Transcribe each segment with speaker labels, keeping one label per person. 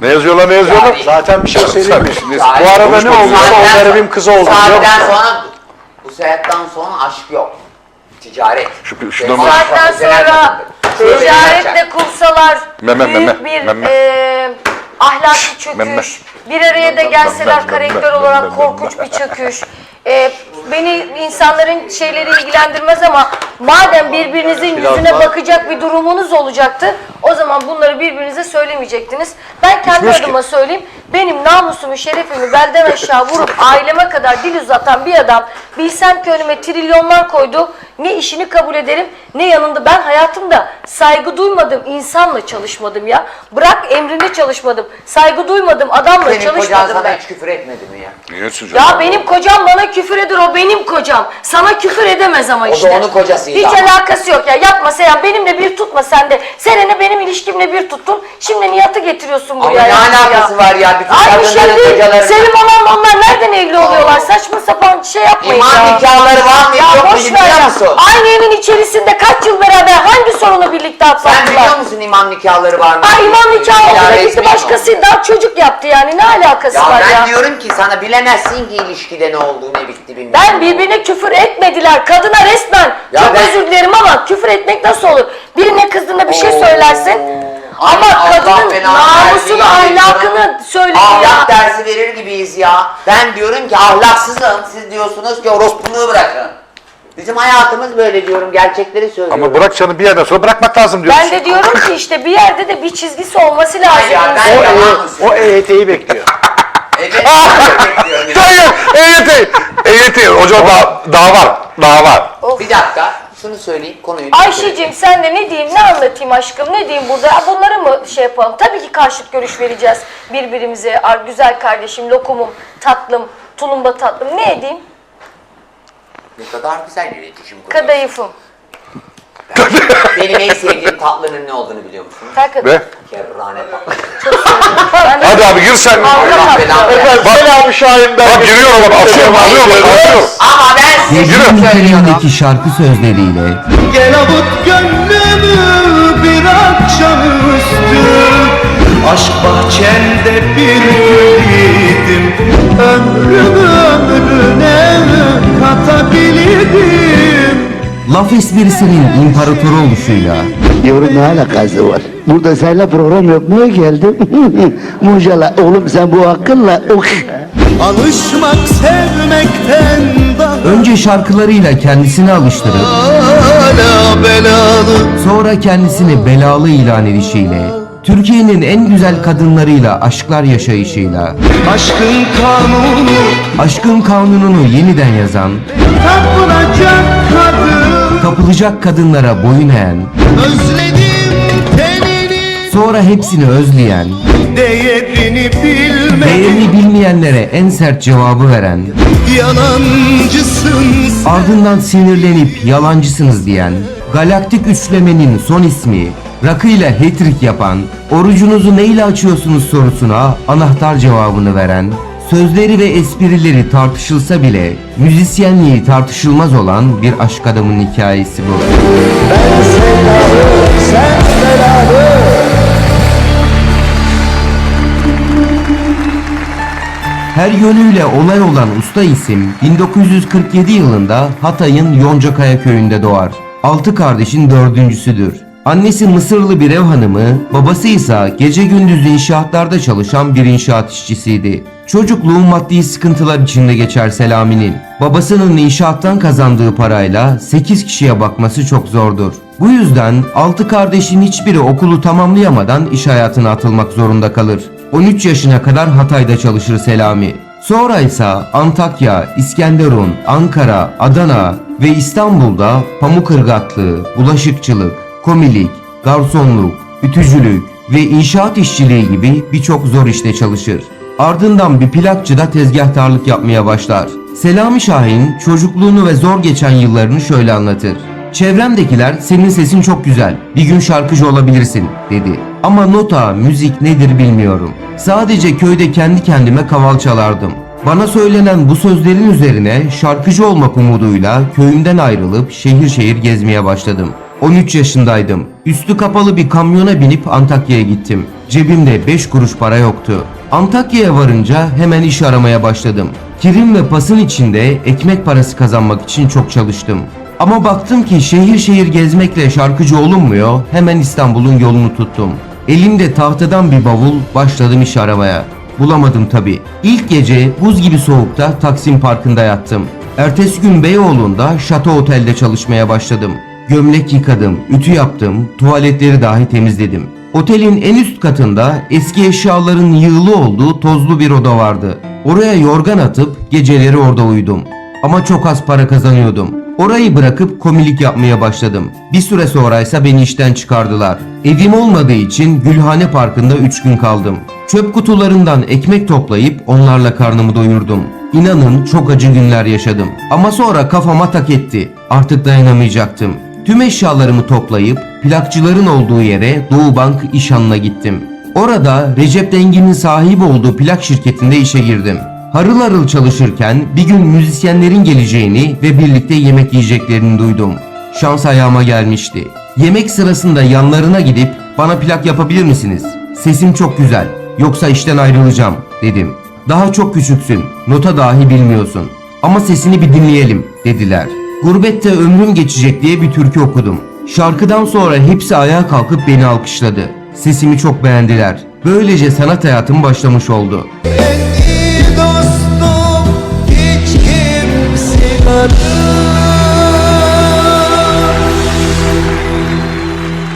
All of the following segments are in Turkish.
Speaker 1: Ne yazıyorlar ne yazıyorlar?
Speaker 2: Yani-
Speaker 3: Zaten bir şey söyleyeyim mi?
Speaker 1: Şimdi-
Speaker 3: Bu arada ne oldu? O garibim kızı oldu biliyor
Speaker 2: Saatten sonra bu saatten sonra aşk yok. Ticaret.
Speaker 1: Şu-
Speaker 2: Şey,
Speaker 1: bak.
Speaker 4: Saatten sonra.
Speaker 2: Şöyle
Speaker 4: ticaretle kursalar
Speaker 1: Meme,
Speaker 4: büyük
Speaker 1: meme,
Speaker 4: bir
Speaker 1: meme.
Speaker 4: e, ahlaki çöküş,
Speaker 1: Meme.
Speaker 4: bir araya da gelseler
Speaker 1: Meme,
Speaker 4: karakter
Speaker 1: meme,
Speaker 4: olarak
Speaker 1: meme,
Speaker 4: korkunç
Speaker 1: meme.
Speaker 4: bir çöküş. E, beni insanların şeyleri ilgilendirmez ama madem birbirinizin
Speaker 3: Biraz
Speaker 4: yüzüne
Speaker 3: daha-
Speaker 4: bakacak bir durumunuz olacaktı o zaman bunları birbirinize söylemeyecektiniz. Ben kendi
Speaker 3: Düşmüş ki.
Speaker 4: adıma söyleyeyim. Benim namusumu, şerefimi belden aşağı vurup aileme kadar dil uzatan bir adam bilsem ki önüme trilyonlar koydu. Ne işini kabul ederim ne yanında. Ben hayatımda saygı duymadım insanla çalışmadım ya. Bırak emrinde çalışmadım. Saygı duymadım adamla
Speaker 2: Senin kocan
Speaker 4: çalışmadım
Speaker 2: sana
Speaker 4: ben.
Speaker 2: hiç küfür etmedi mi ya?
Speaker 1: Niye?
Speaker 4: Ya benim kocam bana küfür eder o benim kocam. Sana küfür edemez ama
Speaker 2: O da
Speaker 4: işte.
Speaker 2: onun kocasıydı
Speaker 4: Hiç
Speaker 2: ama.
Speaker 4: alakası yok ya. Yapma Seyhan benimle bir tutma sen de. Seninle benim ilişkimle bir tuttun. Şimdi Nihat'ı getiriyorsun
Speaker 2: Ama
Speaker 4: buraya.
Speaker 2: ne
Speaker 4: ya.
Speaker 2: alakası var ya? Bütün
Speaker 4: Aynı şey
Speaker 2: kadınların
Speaker 4: değil.
Speaker 2: kocaları.
Speaker 4: Selim olan onlar nereden evli oluyorlar? Saçma sapan şey yapmayın
Speaker 2: İman
Speaker 4: ya.
Speaker 2: nikahları var mı?
Speaker 4: Ya
Speaker 2: Yok mu
Speaker 4: boş ver
Speaker 2: biliyor
Speaker 4: ya.
Speaker 2: musun?
Speaker 4: Aynı evin içerisinde kaç yıl beraber hangi sorunu birlikte
Speaker 2: Sen biliyor musun imam nikahları var mı?
Speaker 4: Ay imam nikahı oldu
Speaker 2: Ya
Speaker 4: da gitti
Speaker 2: mi?
Speaker 4: başkası daha çocuk yaptı yani ne alakası
Speaker 2: Ya
Speaker 4: var
Speaker 2: ben
Speaker 4: ya?
Speaker 2: diyorum ki sana bilemezsin ki ilişkide ne olduğu ne bitti bilmem.
Speaker 4: Ben birbirine küfür etmediler. Kadına resmen
Speaker 2: Ya
Speaker 4: çok
Speaker 2: ben-
Speaker 4: özür dilerim ama küfür etmek nasıl olur? Birine kızdığında bir şey
Speaker 2: Oo.
Speaker 4: söylersin.
Speaker 2: Ay,
Speaker 4: Ama
Speaker 2: Allah
Speaker 4: kadının
Speaker 2: belanı
Speaker 4: namusunu,
Speaker 2: versin ya.
Speaker 4: ahlakını söyledi
Speaker 2: Ahlak
Speaker 4: ya.
Speaker 2: dersi verir gibiyiz ya. Ben diyorum ki ahlaksızım. Siz diyorsunuz ki orospuluğu bırakın. Bizim hayatımız böyle diyorum. Gerçekleri söylüyorum.
Speaker 1: Ama bırak canım bir yerden sonra bırakmak lazım diyorsun.
Speaker 4: Ben de diyorum ki işte bir yerde de bir çizgisi olması lazım.
Speaker 2: Ya, ben-.
Speaker 3: O, o EYT'yi bekliyor.
Speaker 2: Evet. bekliyorum ya.
Speaker 1: Hayır, EYT, EYT, hocam daha, daha var, daha var.
Speaker 4: Of.
Speaker 2: Bir dakika. Şunu söyleyeyim. Konuyu
Speaker 4: Ayşe'cim sen de ne diyeyim, ne anlatayım aşkım, ne diyeyim burada? Ha, Bunları mı şey yapalım? Tabii ki karşıt görüş vereceğiz birbirimize. Ar- Güzel kardeşim, lokumum, tatlım, tulumba tatlım. Ne edeyim?
Speaker 2: Ne kadar güzel bir iletişim kuruyorsun.
Speaker 4: Kadayıfım.
Speaker 2: Benim en sevdiğim tatlının ne olduğunu biliyor musun?
Speaker 4: Kadayıf.
Speaker 1: Ve
Speaker 2: Kerrane tatlı.
Speaker 1: Hadi abi gir sen.
Speaker 4: Allah
Speaker 2: Allah belanı versin.
Speaker 3: Selami Şahin ben.
Speaker 1: bak giriyorum bak atıyorum alıyorum alıyorum.
Speaker 2: Ama ben size şunu
Speaker 5: niteliğindeki şarkı sözleriyle
Speaker 6: Gel avut gönlümü bir akşamüstü Aşk bahçende bir gülüydüm Ömrümü ömrüne katabilirdim
Speaker 5: laf esprisinin imparatoru oluşuyla
Speaker 7: Yavrum ne alakası var? Burada seninle program yapmaya geldim. Maşallah oğlum sen bu akılla.
Speaker 6: Alışmak sevmekten daha
Speaker 5: önce şarkılarıyla kendisini alıştırıp
Speaker 6: hala belalı
Speaker 5: sonra kendisini belalı ilan edişiyle Türkiye'nin en güzel kadınlarıyla aşklar yaşayışıyla.
Speaker 6: Aşkın kanunu.
Speaker 5: Aşkın kanununu yeniden yazan.
Speaker 6: Tapılacak kadın.
Speaker 5: Kapılacak kadınlara boyun eğen.
Speaker 6: Özledim tenini.
Speaker 5: Sonra hepsini özleyen.
Speaker 6: Değerini bilmedim
Speaker 5: değerini bilmeyenlere en sert cevabı veren.
Speaker 6: Yalancısın
Speaker 5: ardından sinirlenip yalancısınız diyen, galaktik üçlemenin son ismi, rakıyla hat-trick yapan, orucunuzu neyle açıyorsunuz sorusuna anahtar cevabını veren, sözleri ve esprileri tartışılsa bile müzisyenliği tartışılmaz olan bir aşk adamın hikayesi bu. Her yönüyle olay olan usta isim 1947 yılında Hatay'ın Yoncakaya köyünde doğar. Altı kardeşin dördüncüsüdür. Annesi Mısırlı bir ev hanımı, babası ise gece gündüz inşaatlarda çalışan bir inşaat işçisiydi. Çocukluğu maddi sıkıntılar içinde geçer Selami'nin. Babasının inşaattan kazandığı parayla 8 kişiye bakması çok zordur. Bu yüzden 6 kardeşin hiçbiri okulu tamamlayamadan iş hayatına atılmak zorunda kalır. 13 yaşına kadar Hatay'da çalışır Selami. Sonra ise Antakya, İskenderun, Ankara, Adana ve İstanbul'da pamuk ırgatlığı, bulaşıkçılık, komilik, garsonluk, ütücülük ve inşaat işçiliği gibi birçok zor işte çalışır. Ardından bir plakçıda tezgahtarlık yapmaya başlar. Selami Şahin çocukluğunu ve zor geçen yıllarını şöyle anlatır. Çevremdekiler senin sesin çok güzel, bir gün şarkıcı olabilirsin dedi. Ama nota, müzik nedir bilmiyorum. Sadece köyde kendi kendime kaval çalardım. Bana söylenen bu sözlerin üzerine şarkıcı olmak umuduyla köyümden ayrılıp şehir şehir gezmeye başladım. 13 yaşındaydım. Üstü kapalı bir kamyona binip Antakya'ya gittim. Cebimde 5 kuruş para yoktu. Antakya'ya varınca hemen iş aramaya başladım. Kirim ve pasın içinde ekmek parası kazanmak için çok çalıştım. Ama baktım ki şehir şehir gezmekle şarkıcı olunmuyor, hemen İstanbul'un yolunu tuttum. Elimde tahtadan bir bavul başladım iş aramaya. Bulamadım tabi. İlk gece buz gibi soğukta Taksim Parkı'nda yattım. Ertesi gün Beyoğlu'nda Şato Otel'de çalışmaya başladım. Gömlek yıkadım, ütü yaptım, tuvaletleri dahi temizledim. Otelin en üst katında eski eşyaların yığılı olduğu tozlu bir oda vardı. Oraya yorgan atıp geceleri orada uyudum. Ama çok az para kazanıyordum. Orayı bırakıp komilik yapmaya başladım. Bir süre sonra ise beni işten çıkardılar. Evim olmadığı için Gülhane Parkı'nda 3 gün kaldım. Çöp kutularından ekmek toplayıp onlarla karnımı doyurdum. İnanın çok acı günler yaşadım. Ama sonra kafama tak etti. Artık dayanamayacaktım. Tüm eşyalarımı toplayıp plakçıların olduğu yere Doğu Bank İşhan'la gittim. Orada Recep Dengi'nin sahibi olduğu plak şirketinde işe girdim. Harıl harıl çalışırken bir gün müzisyenlerin geleceğini ve birlikte yemek yiyeceklerini duydum. Şans ayağıma gelmişti. Yemek sırasında yanlarına gidip bana plak yapabilir misiniz? Sesim çok güzel. Yoksa işten ayrılacağım dedim. Daha çok küçüksün. Nota dahi bilmiyorsun. Ama sesini bir dinleyelim dediler. Gurbette ömrüm geçecek diye bir türkü okudum. Şarkıdan sonra hepsi ayağa kalkıp beni alkışladı. Sesimi çok beğendiler. Böylece sanat hayatım başlamış oldu.
Speaker 6: Ey dostum hiç kimse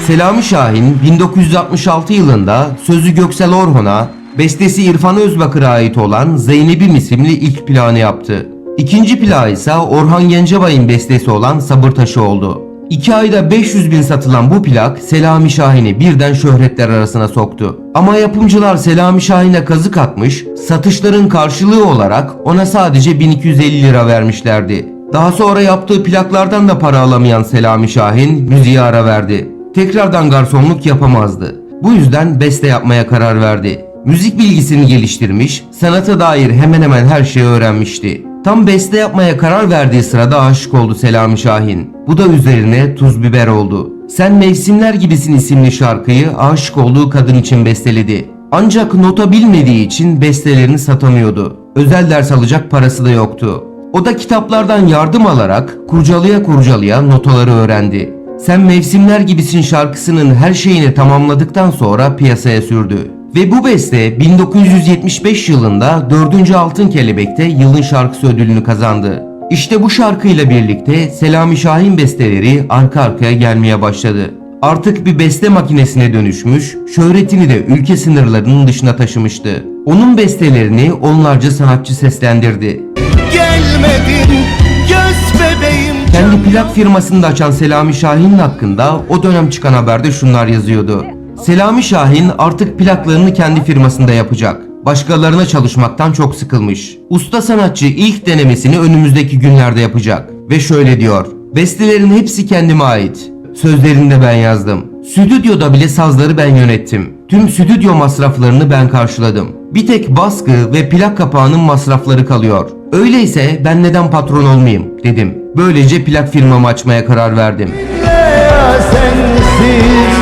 Speaker 5: Selami Şahin 1966 yılında sözü Göksel Orhun'a, bestesi İrfan Özbakır'a ait olan Zeynep'im isimli ilk planı yaptı. İkinci plağı ise Orhan Gencebay'ın bestesi olan Sabır Taşı oldu. İki ayda 500 bin satılan bu plak Selami Şahin'i birden şöhretler arasına soktu. Ama yapımcılar Selami Şahin'e kazık atmış, satışların karşılığı olarak ona sadece 1250 lira vermişlerdi. Daha sonra yaptığı plaklardan da para alamayan Selami Şahin müziğe ara verdi. Tekrardan garsonluk yapamazdı. Bu yüzden beste yapmaya karar verdi. Müzik bilgisini geliştirmiş, sanata dair hemen hemen her şeyi öğrenmişti. Tam beste yapmaya karar verdiği sırada aşık oldu Selami Şahin. Bu da üzerine tuz biber oldu. Sen Mevsimler Gibisin isimli şarkıyı aşık olduğu kadın için besteledi. Ancak nota bilmediği için bestelerini satamıyordu. Özel ders alacak parası da yoktu. O da kitaplardan yardım alarak kurcalıya kurcalıya notaları öğrendi. Sen Mevsimler Gibisin şarkısının her şeyini tamamladıktan sonra piyasaya sürdü. Ve bu beste 1975 yılında 4. Altın Kelebek'te yılın şarkısı ödülünü kazandı. İşte bu şarkıyla birlikte Selami Şahin besteleri arka arkaya gelmeye başladı. Artık bir beste makinesine dönüşmüş, şöhretini de ülke sınırlarının dışına taşımıştı. Onun bestelerini onlarca sanatçı seslendirdi.
Speaker 6: gelmedin göz bebeğim
Speaker 5: Kendi plak firmasını da açan Selami Şahin hakkında o dönem çıkan haberde şunlar yazıyordu. Selami Şahin artık plaklarını kendi firmasında yapacak. Başkalarına çalışmaktan çok sıkılmış. Usta sanatçı ilk denemesini önümüzdeki günlerde yapacak. Ve şöyle diyor. Bestelerin hepsi kendime ait. Sözlerini de ben yazdım. Stüdyoda bile sazları ben yönettim. Tüm stüdyo masraflarını ben karşıladım. Bir tek baskı ve plak kapağının masrafları kalıyor. Öyleyse ben neden patron olmayayım dedim. Böylece plak firmamı açmaya karar verdim.
Speaker 6: ya sensiz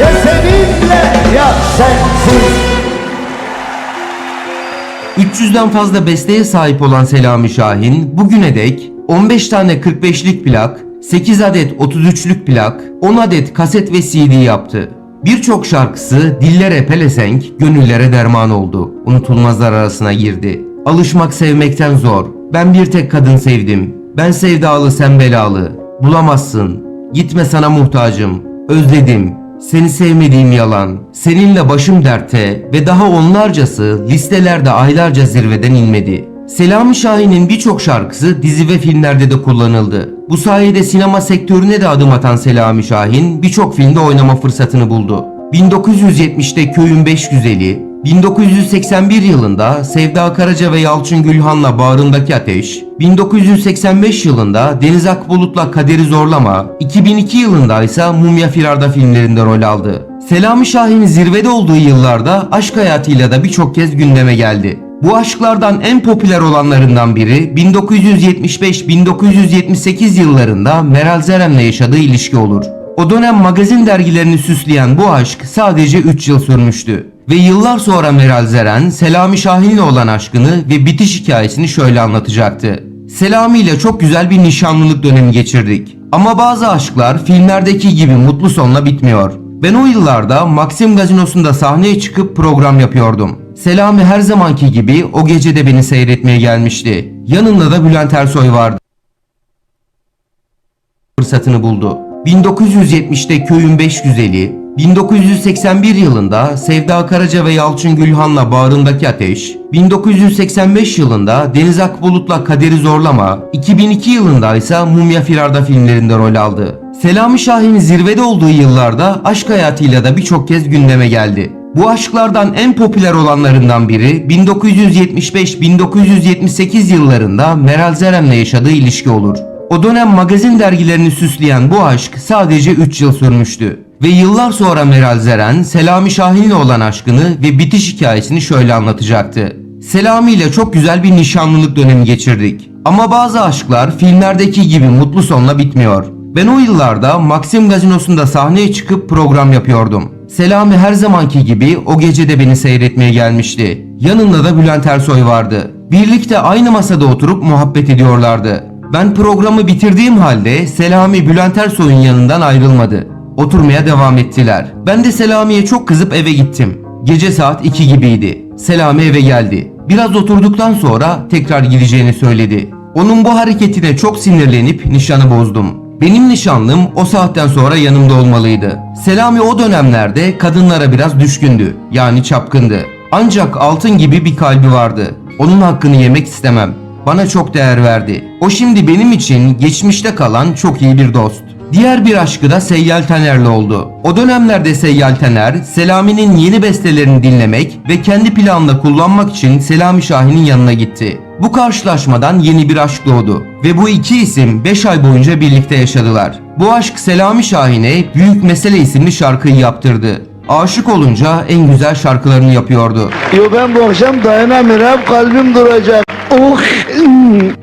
Speaker 6: ya seninle ya sensiz
Speaker 5: 300'den fazla besteye sahip olan Selami Şahin bugüne dek 15 tane 45'lik plak, 8 adet 33'lük plak, 10 adet kaset ve CD yaptı. Birçok şarkısı dillere pelesenk, gönüllere derman oldu. Unutulmazlar arasına girdi. Alışmak sevmekten zor. Ben bir tek kadın sevdim. Ben sevdalı sen belalı. Bulamazsın. Gitme sana muhtacım. Özledim. Seni sevmediğim yalan. Seninle başım dertte ve daha onlarcası listelerde aylarca zirveden inmedi. Selami Şahin'in birçok şarkısı dizi ve filmlerde de kullanıldı. Bu sayede sinema sektörüne de adım atan Selami Şahin birçok filmde oynama fırsatını buldu. 1970'te Köyün Beş Güzeli, 1981 yılında Sevda Karaca ve Yalçın Gülhan'la Bağrındaki Ateş, 1985 yılında Deniz Akbulut'la Kaderi Zorlama, 2002 yılında ise Mumya Firarda filmlerinde rol aldı. Selami Şahin zirvede olduğu yıllarda aşk hayatıyla da birçok kez gündeme geldi. Bu aşklardan en popüler olanlarından biri 1975-1978 yıllarında Meral Zerem'le yaşadığı ilişki olur. O dönem magazin dergilerini süsleyen bu aşk sadece 3 yıl sürmüştü. Ve yıllar sonra Meral Zeren, Selami Şahin'le olan aşkını ve bitiş hikayesini şöyle anlatacaktı. Selami ile çok güzel bir nişanlılık dönemi geçirdik. Ama bazı aşklar filmlerdeki gibi mutlu sonla bitmiyor. Ben o yıllarda Maxim Gazinosu'nda sahneye çıkıp program yapıyordum. Selami her zamanki gibi o gece de beni seyretmeye gelmişti. Yanında da Bülent Ersoy vardı fırsatını buldu. 1970'te Köyün Beş Güzeli, 1981 yılında Sevda Karaca ve Yalçın Gülhan'la Bağrındaki Ateş, 1985 yılında Deniz Akbulut'la Kaderi Zorlama, 2002 yılında ise Mumya Firarda filmlerinde rol aldı. Selami Şahin zirvede olduğu yıllarda aşk hayatıyla da birçok kez gündeme geldi. Bu aşklardan en popüler olanlarından biri 1975-1978 yıllarında Meral Zerem'le yaşadığı ilişki olur. O dönem magazin dergilerini süsleyen bu aşk sadece 3 yıl sürmüştü. Ve yıllar sonra Meral Zeren, Selami Şahin'le olan aşkını ve bitiş hikayesini şöyle anlatacaktı. Selami ile çok güzel bir nişanlılık dönemi geçirdik. Ama bazı aşklar filmlerdeki gibi mutlu sonla bitmiyor. Ben o yıllarda Maxim Gazinosu'nda sahneye çıkıp program yapıyordum. Selami her zamanki gibi o gece de beni seyretmeye gelmişti. Yanında da Bülent Ersoy vardı. Birlikte aynı masada oturup muhabbet ediyorlardı. Ben programı bitirdiğim halde Selami Bülent Ersoy'un yanından ayrılmadı. Oturmaya devam ettiler. Ben de Selami'ye çok kızıp eve gittim. Gece saat 2 gibiydi. Selami eve geldi. Biraz oturduktan sonra tekrar gideceğini söyledi. Onun bu hareketine çok sinirlenip nişanı bozdum. Benim nişanlım o saatten sonra yanımda olmalıydı. Selami o dönemlerde kadınlara biraz düşkündü. Yani çapkındı. Ancak altın gibi bir kalbi vardı. Onun hakkını yemek istemem. Bana çok değer verdi. O şimdi benim için geçmişte kalan çok iyi bir dost. Diğer bir aşkı da Seyyal Taner'le oldu. O dönemlerde Seyyal Taner, Selami'nin yeni bestelerini dinlemek ve kendi planla kullanmak için Selami Şahin'in yanına gitti. Bu karşılaşmadan yeni bir aşk doğdu ve bu iki isim 5 ay boyunca birlikte yaşadılar. Bu aşk Selami Şahin'e Büyük Mesele isimli şarkıyı yaptırdı. Aşık olunca en güzel şarkılarını yapıyordu.
Speaker 7: Yo ben bu akşam dayanamıyorum kalbim duracak. Oh.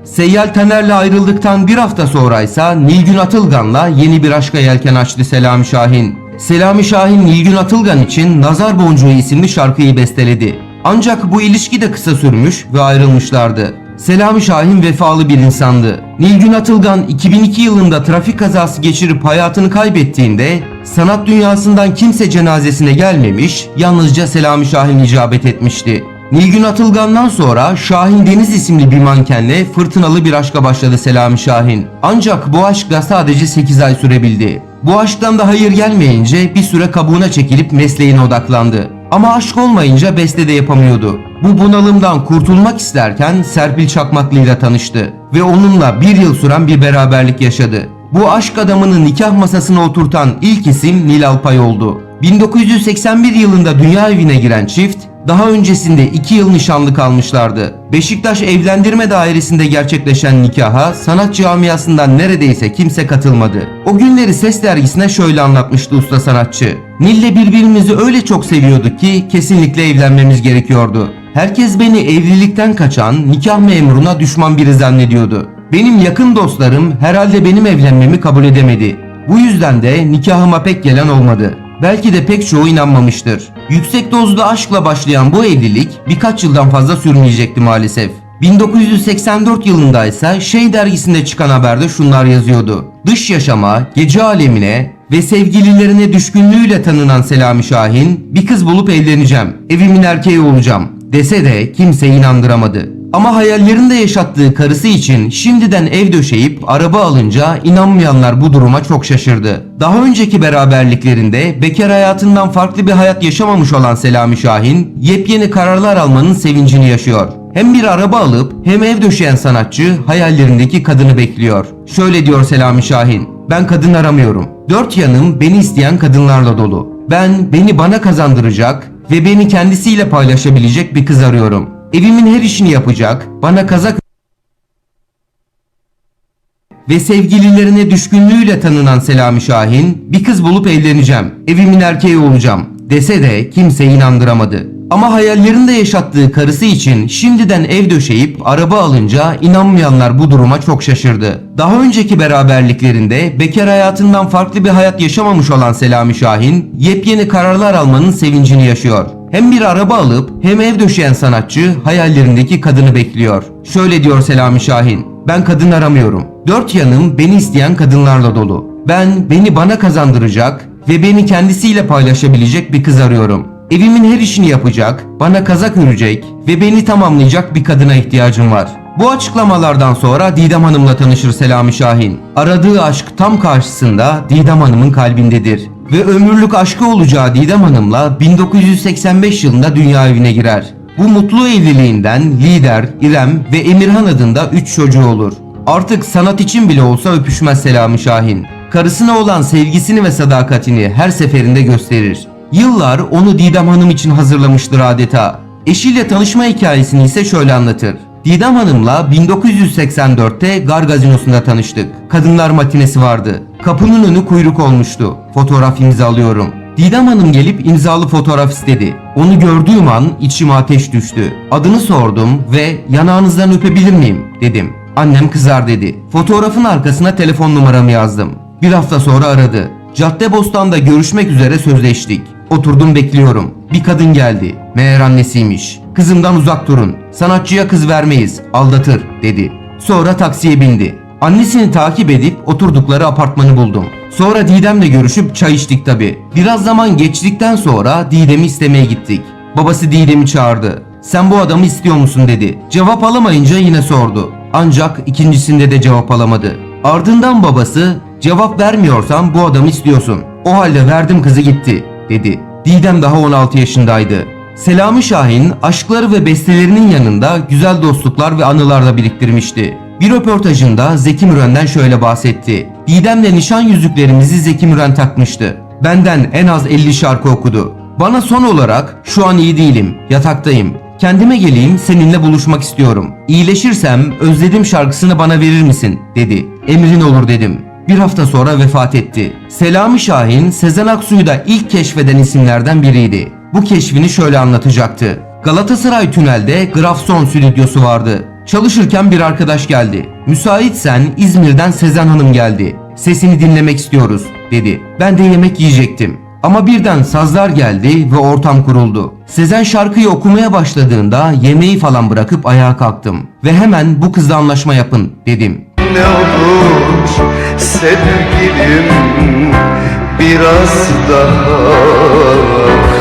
Speaker 5: Seyyal Taner'le ayrıldıktan bir hafta sonra ise Nilgün Atılgan'la yeni bir aşka yelken açtı Selami Şahin. Selami Şahin Nilgün Atılgan için Nazar Boncuğu isimli şarkıyı besteledi. Ancak bu ilişki de kısa sürmüş ve ayrılmışlardı. Selami Şahin vefalı bir insandı. Nilgün Atılgan 2002 yılında trafik kazası geçirip hayatını kaybettiğinde sanat dünyasından kimse cenazesine gelmemiş, yalnızca Selami Şahin icabet etmişti. Nilgün Atılgan'dan sonra Şahin Deniz isimli bir mankenle fırtınalı bir aşka başladı Selami Şahin. Ancak bu aşk da sadece 8 ay sürebildi. Bu aşktan da hayır gelmeyince bir süre kabuğuna çekilip mesleğine odaklandı. Ama aşk olmayınca beste de yapamıyordu. Bu bunalımdan kurtulmak isterken Serpil Çakmaklı ile tanıştı ve onunla bir yıl süren bir beraberlik yaşadı. Bu aşk adamını nikah masasına oturtan ilk isim Nil Alpay oldu. 1981 yılında dünya evine giren çift daha öncesinde 2 yıl nişanlı kalmışlardı. Beşiktaş Evlendirme Dairesi'nde gerçekleşen nikaha sanat camiasından neredeyse kimse katılmadı. O günleri Ses dergisine şöyle anlatmıştı usta sanatçı. Nil'le birbirimizi öyle çok seviyorduk ki kesinlikle evlenmemiz gerekiyordu. Herkes beni evlilikten kaçan nikah memuruna düşman biri zannediyordu. Benim yakın dostlarım herhalde benim evlenmemi kabul edemedi. Bu yüzden de nikahıma pek gelen olmadı. Belki de pek çoğu inanmamıştır. Yüksek dozda aşkla başlayan bu evlilik birkaç yıldan fazla sürmeyecekti maalesef. 1984 yılında ise Şey dergisinde çıkan haberde şunlar yazıyordu. Dış yaşama, gece alemine ve sevgililerine düşkünlüğüyle tanınan Selami Şahin bir kız bulup evleneceğim, evimin erkeği olacağım dese de kimse inandıramadı. Ama hayallerinde yaşattığı karısı için şimdiden ev döşeyip araba alınca inanmayanlar bu duruma çok şaşırdı. Daha önceki beraberliklerinde bekar hayatından farklı bir hayat yaşamamış olan Selami Şahin yepyeni kararlar almanın sevincini yaşıyor. Hem bir araba alıp hem ev döşeyen sanatçı hayallerindeki kadını bekliyor. Şöyle diyor Selami Şahin. Ben kadın aramıyorum. Dört yanım beni isteyen kadınlarla dolu. Ben beni bana kazandıracak ve beni kendisiyle paylaşabilecek bir kız arıyorum. Evimin her işini yapacak, bana kazak ve sevgililerine düşkünlüğüyle tanınan Selami Şahin bir kız bulup evleneceğim, evimin erkeği olacağım dese de kimse inandıramadı. Ama hayallerinde yaşattığı karısı için şimdiden ev döşeyip araba alınca inanmayanlar bu duruma çok şaşırdı. Daha önceki beraberliklerinde bekar hayatından farklı bir hayat yaşamamış olan Selami Şahin, yepyeni kararlar almanın sevincini yaşıyor. Hem bir araba alıp hem ev döşeyen sanatçı hayallerindeki kadını bekliyor. Şöyle diyor Selami Şahin, ben kadın aramıyorum. Dört yanım beni isteyen kadınlarla dolu. Ben beni bana kazandıracak ve beni kendisiyle paylaşabilecek bir kız arıyorum. Evimin her işini yapacak, bana kazak örecek ve beni tamamlayacak bir kadına ihtiyacım var. Bu açıklamalardan sonra Didem Hanım'la tanışır Selami Şahin. Aradığı aşk tam karşısında Didem Hanım'ın kalbindedir. Ve ömürlük aşkı olacağı Didem Hanım'la 1985 yılında dünya evine girer. Bu mutlu evliliğinden Lider, İrem ve Emirhan adında 3 çocuğu olur. Artık sanat için bile olsa öpüşmez Selami Şahin. Karısına olan sevgisini ve sadakatini her seferinde gösterir. Yıllar onu Didem Hanım için hazırlamıştır adeta. Eşiyle tanışma hikayesini ise şöyle anlatır. Didem Hanım'la 1984'te Gar Gazinosu'nda tanıştık. Kadınlar matinesi vardı. Kapının önü kuyruk olmuştu. Fotoğraf imzalıyorum. Didem Hanım gelip imzalı fotoğraf istedi. Onu gördüğüm an içime ateş düştü. Adını sordum ve yanağınızdan öpebilir miyim dedim. Annem kızar dedi. Fotoğrafın arkasına telefon numaramı yazdım. Bir hafta sonra aradı. Caddebostan'da görüşmek üzere sözleştik. Oturdum bekliyorum. Bir kadın geldi. Meğer annesiymiş. Kızımdan uzak durun. Sanatçıya kız vermeyiz. Aldatır dedi. Sonra taksiye bindi. Annesini takip edip oturdukları apartmanı buldum. Sonra Didem'le görüşüp çay içtik tabi. Biraz zaman geçtikten sonra Didem'i istemeye gittik. Babası Didem'i çağırdı. Sen bu adamı istiyor musun dedi. Cevap alamayınca yine sordu. Ancak ikincisinde de cevap alamadı. Ardından babası cevap vermiyorsan bu adamı istiyorsun. O halde verdim kızı gitti dedi. Didem daha 16 yaşındaydı. Selami Şahin aşkları ve bestelerinin yanında güzel dostluklar ve anılar da biriktirmişti. Bir röportajında Zeki Müren'den şöyle bahsetti. Didem'le nişan yüzüklerimizi Zeki Müren takmıştı. Benden en az 50 şarkı okudu. Bana son olarak şu an iyi değilim, yataktayım. Kendime geleyim seninle buluşmak istiyorum. İyileşirsem özledim şarkısını bana verir misin dedi. Emrin olur dedim. Bir hafta sonra vefat etti. Selami Şahin, Sezen Aksu'yu da ilk keşfeden isimlerden biriydi. Bu keşfini şöyle anlatacaktı. Galatasaray Tünel'de Grafson stüdyosu vardı. Çalışırken bir arkadaş geldi. Müsaitsen İzmir'den Sezen Hanım geldi. Sesini dinlemek istiyoruz dedi. Ben de yemek yiyecektim. Ama birden sazlar geldi ve ortam kuruldu. Sezen şarkıyı okumaya başladığında yemeği falan bırakıp ayağa kalktım. Ve hemen bu kızla anlaşma yapın dedim.
Speaker 6: Ne olur sevgilim biraz daha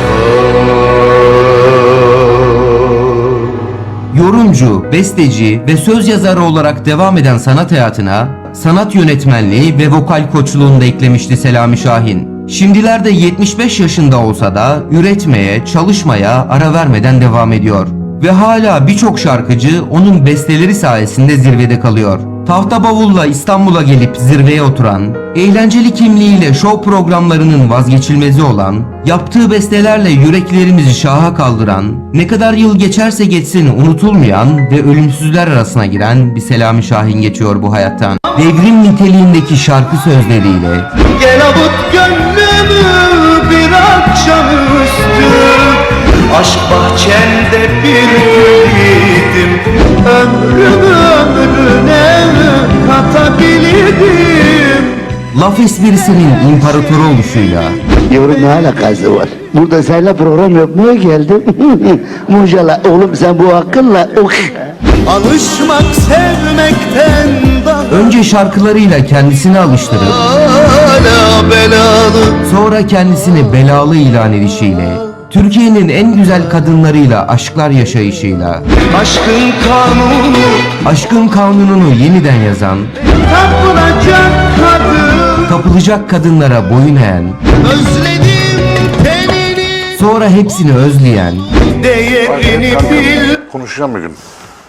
Speaker 5: Yorumcu, besteci ve söz yazarı olarak devam eden sanat hayatına sanat yönetmenliği ve vokal koçluğunu da eklemişti Selami Şahin. Şimdilerde 75 yaşında olsa da üretmeye, çalışmaya ara vermeden devam ediyor. Ve hala birçok şarkıcı onun besteleri sayesinde zirvede kalıyor. Tahta bavulla İstanbul'a gelip zirveye oturan, eğlenceli kimliğiyle show programlarının vazgeçilmezi olan, yaptığı bestelerle yüreklerimizi şaha kaldıran, ne kadar yıl geçerse geçsin unutulmayan ve ölümsüzler arasına giren bir Selami Şahin geçiyor bu hayattan. Devrim niteliğindeki şarkı sözleriyle,
Speaker 6: Gel avut gönlümü bir akşamüstü Aşk bahçende bir gülüydüm Ömrümü ömrüne katabilirdim
Speaker 5: laf esprisinin imparatoru oluşuyla,
Speaker 7: Yavrum ne alakası var? Burada seninle program yapmaya geldim. Maşallah oğlum sen bu akılla
Speaker 6: Alışmak sevmekten daha
Speaker 5: önce şarkılarıyla kendisini alıştırıp,
Speaker 6: hala belalı.
Speaker 5: Sonra kendisini belalı ilan edişiyle, Türkiye'nin en güzel kadınlarıyla aşklar yaşayışıyla,
Speaker 6: Aşkın kanunu.
Speaker 5: Aşkın kanununu yeniden yazan,
Speaker 6: tapılacak kadın.
Speaker 5: Kapılacak kadınlara boyun eğen,
Speaker 6: Özledim tenini.
Speaker 5: Sonra hepsini özleyen,
Speaker 6: değerini bil
Speaker 1: Konuşacağım bir gün.